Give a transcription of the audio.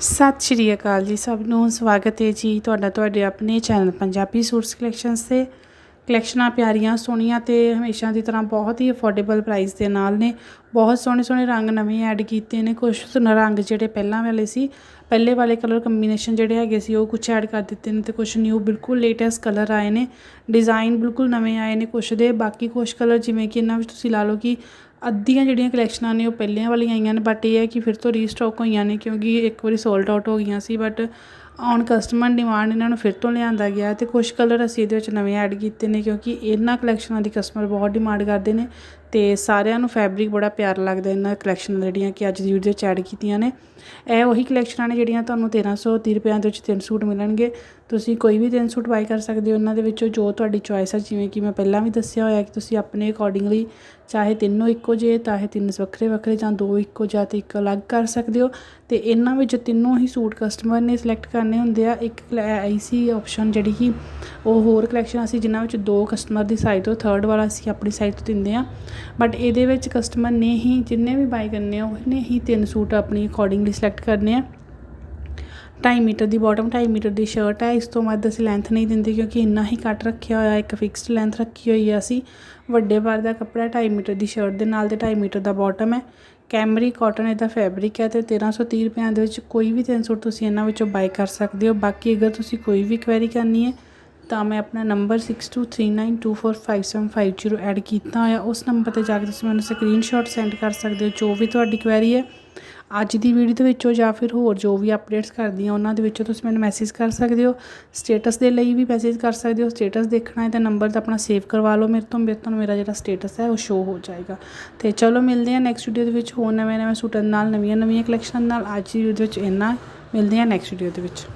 ਸਤਿ ਸ਼੍ਰੀ ਅਕਾਲ ਜੀ ਸਭ ਨੂੰ। ਸਵਾਗਤ ਹੈ ਜੀ ਤੁਹਾਡਾ ਤੁਹਾਡੇ ਆਪਣੇ ਚੈਨਲ ਪੰਜਾਬੀ ਸੂਟਸ ਕਲੈਕਸ਼ਨਸ ਤੇ। ਕਲੈਕਸ਼ਨਾਂ ਪਿਆਰੀਆਂ, ਸੋਹਣੀਆਂ ਤੇ ਹਮੇਸ਼ਾ ਦੀ ਤਰ੍ਹਾਂ ਬਹੁਤ ਹੀ ਅਫੋਰਡੇਬਲ ਪ੍ਰਾਈਸ ਦੇ ਨਾਲ ਨੇ। ਬਹੁਤ ਸੋਹਣੇ ਸੋਹਣੇ ਰੰਗ ਨਵੇਂ ਐਡ ਕੀਤੇ ਨੇ। ਕੁਝ ਰੰਗ ਜਿਹੜੇ ਪਹਿਲਾਂ ਵਾਲੇ ਸੀ, ਪਹਿਲੇ ਵਾਲੇ ਕਲਰ ਕੰਬੀਨੇਸ਼ਨ ਜਿਹੜੇ ਹੈਗੇ ਸੀ, ਉਹ ਕੁਝ ਐਡ ਕਰ ਦਿੱਤੇ ਨੇ ਤੇ ਕੁਝ ਨਿਊ ਬਿਲਕੁਲ ਲੇਟੈਸਟ ਕਲਰ ਆਏ ਨੇ। ਡਿਜ਼ਾਈਨ ਬਿਲਕੁਲ ਨਵੇਂ ਆਏ ਨੇ ਕੁਝ ਦੇ। ਬਾਕੀ ਕੁਝ ਕਲਰ ਜਿਵੇਂ ਕਿ ਇਹਨਾਂ ਵਿੱਚ ਤੁਸੀਂ ਲਾ ਲਓ ਕਿ ਅੱਧੀਆਂ ਜਿਹੜੀਆਂ ਕਲੈਕਸ਼ਨਾਂ ਨੇ ਉਹ ਪਹਿਲੀਆਂ ਵਾਲੀਆਂ ਆਈਆਂ ਨੇ ਬਟ ਇਹ ਹੈ ਕਿ ਫਿਰ ਤੋਂ ਰੀਸਟਾਕ ਹੋਈਆਂ ਨੇ ਕਿਉਂਕਿ ਇੱਕ ਵਾਰੀ ਸੋਲਡ ਆਊਟ ਹੋ ਗਈਆਂ ਸੀ ਬਟ ਔਨ ਕਸਟਮਰ ਡਿਮਾਂਡ ਇਹਨਾਂ ਨੂੰ ਫਿਰ ਤੋਂ ਲਿਆਂਦਾ ਗਿਆ ਅਤੇ ਕੁਝ ਕਲਰ ਅਸੀਂ ਇਹਦੇ ਵਿੱਚ ਨਵੇਂ ਐਡ ਕੀਤੇ ਨੇ ਕਿਉਂਕਿ ਇਹਨਾਂ ਕਲੈਕਸ਼ਨਾਂ ਦੀ ਕਸਟਮਰ ਬਹੁਤ ਡਿਮਾਂਡ ਕਰਦੇ ਨੇ ਤੇ ਸਾਰਿਆਂ ਨੂੰ ਫੈਬਰਿਕ ਬੜਾ ਪਿਆਰਾ ਲੱਗਦਾ ਇਹਨਾਂ ਕਲੈਕਸ਼ਨ ਜਿਹੜੀਆਂ ਕਿ ਅੱਜ ਦੀ ਵੀਡੀਓ 'ਚ ਐਡ ਕੀਤੀਆਂ ਨੇ। ਇਹ ਉਹੀ ਕਲੈਕਸ਼ਨਾਂ ਨੇ ਜਿਹੜੀਆਂ ਤੁਹਾਨੂੰ 1330 ਰੁਪਏ ਦੇ ਵਿੱਚ ਤਿੰਨ ਸੂਟ ਮਿਲਣਗੇ। ਤੁਸੀਂ ਕੋਈ ਵੀ ਤਿੰਨ ਸੂਟ ਬਾਈ ਕਰ ਸਕਦੇ ਹੋ, ਉਹਨਾਂ ਦੇ ਵਿੱਚੋਂ ਜੋ ਤੁਹਾਡੀ ਚੋਇਸ ਹੈ ਜਿਵੇਂ ਕਿ ਮੈਂ ਪਹਿਲਾਂ ਵੀ ਦੱਸਿਆ ਹੋਇਆ ਕਿ ਤੁਸੀਂ ਆਪਣੇ ਅਕੋਰਡਿੰਗਲੀ ਚਾਹੇ ਤਿੰਨੋਂ ਇੱਕੋ ਜਿਹੇ, ਚਾਹੇ ਤਿੰਨ ਵੱਖਰੇ ਵੱਖਰੇ ਜਾਂ ਦੋ ਇੱਕੋ ਜਾਂ ਤੇ ਇੱਕ ਅਲੱਗ ਕਰ ਸਕਦੇ ਹੋ। ਤੇ ਇਹਨਾਂ ਵਿੱਚ ਤਿੰਨੋਂ ਹੀ ਸੂਟ ਕਸਟਮਰ ਨੇ ਸਿਲੈਕਟ ਕਰਨੇ ਹੁੰਦੇ ਆ, ਇੱਕ ਆਈਸੀ ਆਪਸ਼ਨ ਜਿਹੜੀ ਕਿ ਉਹ ਹੋਰ ਕਲੈਕਸ਼ਨ ਅਸੀਂ ਜਿਨ੍ਹਾਂ ਵਿੱਚ ਦੋ ਕਸਟਮਰ ਦੀ ਸਾਈਡ ਤੋਂ ਥਰਡ ਵਾਲਾ ਅਸੀਂ ਆਪਣੀ ਸਾਈਡ ਤੋਂ ਦਿੰਦੇ ਆ। ਬਟ ਇਹਦੇ ਵਿੱਚ ਕਸਟਮਰ ਨੇ ਹੀ ਜਿੰਨੇ ਵੀ ਬਾਈ ਕਰਨੇ ਆ, ਉਹਨੇ ਹੀ ਤਿੰਨ ਸੂਟ ਆਪਣੀ ਅਕੋਰਡਿੰਗਲੀ ਸਿਲੈਕਟ ਕਰਨੇ ਆ। 2.5 ਮੀਟਰ ਦੀ ਬਾਟਮ 2.5 ਮੀਟਰ ਦੀ ਸ਼ਰਟ ਹੈ। ਇਸ ਤੋਂ ਵੱਧ ਅਸੀਂ ਲੈਂਥ ਨਹੀਂ ਦਿੰਦੇ ਕਿਉਂਕਿ ਇੰਨਾ ਹੀ ਕੱਟ ਰੱਖਿਆ ਹੋਇਆ, ਇੱਕ ਫਿਕਸਡ ਲੈਂਥ ਰੱਖੀ ਹੋਈ ਹੈ ਅਸੀਂ। ਵੱਡੇ ਬਾਰ ਦਾ ਕੱਪੜਾ 2.5 ਮੀਟਰ ਦੀ ਸ਼ਰਟ ਦੇ ਨਾਲ ਤੇ 2.5 ਮੀਟਰ ਦਾ ਬਾਟਮ ਹੈ। ਕੈਮਰੀ ਕਾਟਨ ਇਹਦਾ ਫੈਬਰਿਕ ਹੈ ਤੇ 1330 ਰੁਪਏ ਦੇ ਵਿੱਚ ਕੋਈ ਵੀ ਤਿੰਨ ਸੂਟ ਤੁਸੀਂ ਇਹਨਾਂ ਵਿੱਚੋਂ ਬਾਈ ਕਰ ਸਕਦੇ ਹੋ। ਬਾਕੀ ਅਗਰ ਤੁਸੀਂ ਕੋਈ ਵੀ ਕੁਐਰੀ ਕਰਨੀ ਹੈ ਤਾਂ ਮੈਂ ਆਪਣਾ ਨੰਬਰ 6239245750 ਐਡ ਕੀਤਾ ਹੋਇਆ। ਉਸ ਨੰਬਰ ਤੇ ਜਾ ਕੇ ਤੁਸੀਂ ਮੈਨੂੰ ਸਕਰੀਨਸ਼ਾਟ ਸੈਂਡ ਕਰ ਸਕਦੇ ਹੋ, ਜੋ ਵੀ ਤੁਹਾਡੀ ਕੁਐਰੀ ਹੈ। ਅੱਜ ਦੀ ਵੀਡੀਓ ਦੇ ਵਿੱਚੋਂ ਜਾਂ ਫਿਰ ਹੋਰ ਜੋ ਵੀ ਅਪਡੇਟਸ ਕਰਦੀ ਆ ਉਹਨਾਂ ਦੇ ਵਿੱਚੋਂ ਤੁਸੀਂ ਮੈਨੂੰ ਮੈਸੇਜ ਕਰ ਸਕਦੇ ਹੋ। ਸਟੇਟਸ ਦੇ ਲਈ ਵੀ ਮੈਸੇਜ ਕਰ ਸਕਦੇ ਹੋ। ਸਟੇਟਸ ਦੇਖਣਾ ਹੈ ਤਾਂ ਨੰਬਰ ਤਾਂ ਆਪਣਾ ਸੇਵ ਕਰਵਾ ਲਓ। ਮੇਰੇ ਤੋਂ ਮੇਰੇ ਤੋਂ ਮੇਰਾ ਜਿਹੜਾ ਸਟੇਟਸ ਹੈ, ਉਹ ਸ਼ੋ ਹੋ ਜਾਏਗਾ। ਤੇ ਚਲੋ ਮਿਲਦੇ ਹਾਂ ਨੈਕਸਟ ਵੀਡੀਓ ਦੇ ਵਿੱਚ। ਹੋਰ ਨਵੇਂ ਨਵੇਂ ਸੂਟਾਂ ਨਾਲ ਨਵੀਆਂ ਨਵੀਆਂ ਕਲੈਕਸ਼ਨ ਨਾਲ ਅੱਜ ਦੀ ਵੀਡੀਓ ਵਿੱਚ ਇੰਨਾ। ਮਿਲਦੇ ਹਾਂ ਨੈਕਸਟ ਵੀਡੀਓ ਦੇ ਵਿੱਚ।